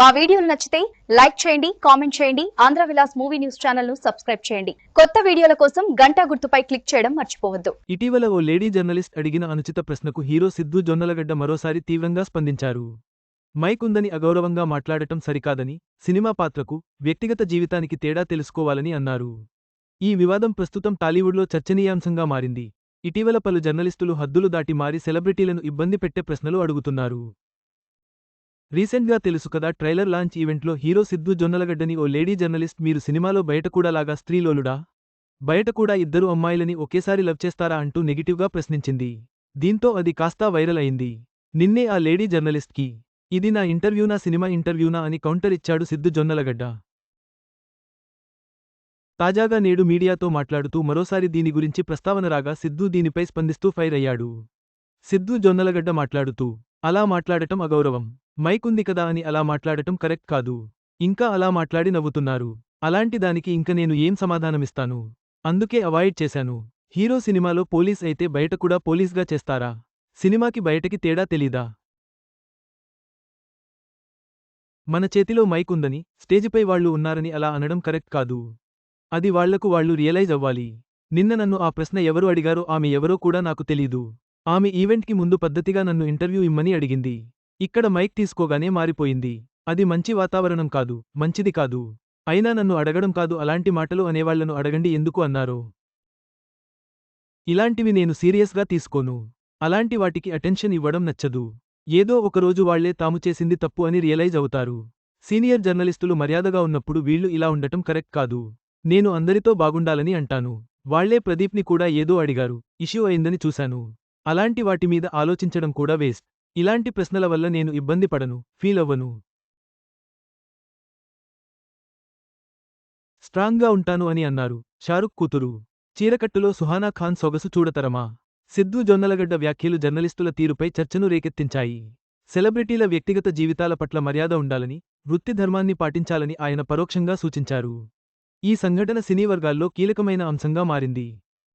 మా వీడియోలు నచ్చితే లైక్ చేయండి కామెంట్ చేయండి ఆంధ్ర విలాస్ మూవీ న్యూస్ ఛానల్ను సబ్స్క్రైబ్ చేయండి. కొత్త వీడియోల కోసం గంటా గుర్తుపై క్లిక్ చేయడం మర్చిపోవద్దు. ఇటీవల ఓ లేడీ జర్నలిస్ట్ అడిగిన అనుచిత ప్రశ్నకు హీరో సిద్ధు జొన్నలగడ్డ మరోసారి తీవ్రంగా స్పందించారు. మైక్ ఉందని అగౌరవంగా మాట్లాడటం సరికాదని సినిమా పాత్రకు వ్యక్తిగత జీవితానికి తేడా తెలుసుకోవాలని అన్నారు. ఈ వివాదం ప్రస్తుతం టాలీవుడ్లో చర్చనీయాంశంగా మారింది. ఇటీవల పలు జర్నలిస్టులు హద్దులు దాటి మారి సెలబ్రిటీలను ఇబ్బంది పెట్టే ప్రశ్నలు అడుగుతున్నారు. రీసెంట్గా తెలుసు కదా ట్రైలర్ లాంచ్ ఈవెంట్లో హీరో సిద్ధు జొన్నలగడ్డని ఓ లేడీ జర్నలిస్ట్ మీరు సినిమాలో బయట కూడా లాగా స్త్రీలోలుడా? బయట కూడా ఇద్దరు అమ్మాయిలని ఒకేసారి లవ్ చేస్తారా అంటూ నెగిటివ్గా ప్రశ్నించింది. దీంతో అది కాస్తా వైరల్ అయింది. నిన్నే ఆ లేడీ జర్నలిస్ట్కి ఇది నా ఇంటర్వ్యూనా సినిమా ఇంటర్వ్యూనా అని కౌంటర్ ఇచ్చాడు సిద్ధు జొన్నలగడ్డ. తాజాగా నేడు మీడియాతో మాట్లాడుతూ మరోసారి దీని గురించి ప్రస్తావన రాగా సిద్ధు దీనిపై స్పందిస్తూ ఫైర్ అయ్యాడు. సిద్ధు జొన్నలగడ్డ మాట్లాడుతూ అలా మాట్లాడటం అగౌరవం. మైకుంది కదా అని అలా మాట్లాడటం కరెక్ట్ కాదు. ఇంకా అలా మాట్లాడి నవ్వుతున్నారు. అలాంటి దానికి ఇంక నేను ఏం సమాధానమిస్తాను? అందుకే అవాయిడ్ చేశాను. హీరో సినిమాలో పోలీస్ అయితే బయట కూడా పోలీస్గా చేస్తారా? సినిమాకి బయటకి తేడా తెలీదా? మన చేతిలో మైక్ ఉందని స్టేజిపై వాళ్ళు ఉన్నారని అలా అనడం కరెక్ట్ కాదు. అది వాళ్ళకు వాళ్ళు రియలైజ్ అవ్వాలి. నిన్న నన్ను ఆ ప్రశ్న ఎవరు అడిగారో ఆమె ఎవరో కూడా నాకు తెలీదు. ఆమె ఈవెంట్కి ముందు పద్ధతిగా నన్ను ఇంటర్వ్యూ ఇమ్మని అడిగింది. ఇక్కడ మైక్ తీసుకోగానే మారిపోయింది. అది మంచి వాతావరణం కాదు మంచిది కాదు. అయినా నన్ను అడగడం కాదు అలాంటి మాటలు అనేవాళ్ళను అడగండి ఎందుకు అన్నారో. ఇలాంటివి నేను సీరియస్గా తీసుకోను. అలాంటి వాటికి అటెన్షన్ ఇవ్వడం నచ్చదు. ఏదో ఒకరోజు వాళ్ళే తాము చేసింది తప్పు అని రియలైజ్ అవుతారు. సీనియర్ జర్నలిస్టులు మర్యాదగా ఉన్నప్పుడు వీళ్ళు ఇలా ఉండటం కరెక్ట్ కాదు. నేను అందరితో బాగుండాలని అంటాను. వాళ్ళే ప్రదీప్ని కూడా ఏదో అడిగారు. ఇష్యూ అయిందని చూశాను. అలాంటి వాటి మీద ఆలోచించడం కూడా వేస్ట్. ఇలాంటి ప్రశ్నల వల్ల నేను ఇబ్బంది పడను ఫీల్ అవ్వను. స్ట్రాంగ్గా ఉంటాను అని అన్నారు. షారుఖ్ కూతురు. చీరకట్టులో సుహానా ఖాన్ సొగసు చూడతరమా? సిద్ధు జొన్నలగడ్డ వ్యాఖ్యలు జర్నలిస్టుల తీరుపై చర్చను రేకెత్తించాయి. సెలబ్రిటీల వ్యక్తిగత జీవితాల పట్ల మర్యాద ఉండాలని వృత్తి ధర్మాన్ని పాటించాలని ఆయన పరోక్షంగా సూచించారు. ఈ సంఘటన సినీ వర్గాల్లో కీలకమైన అంశంగా మారింది.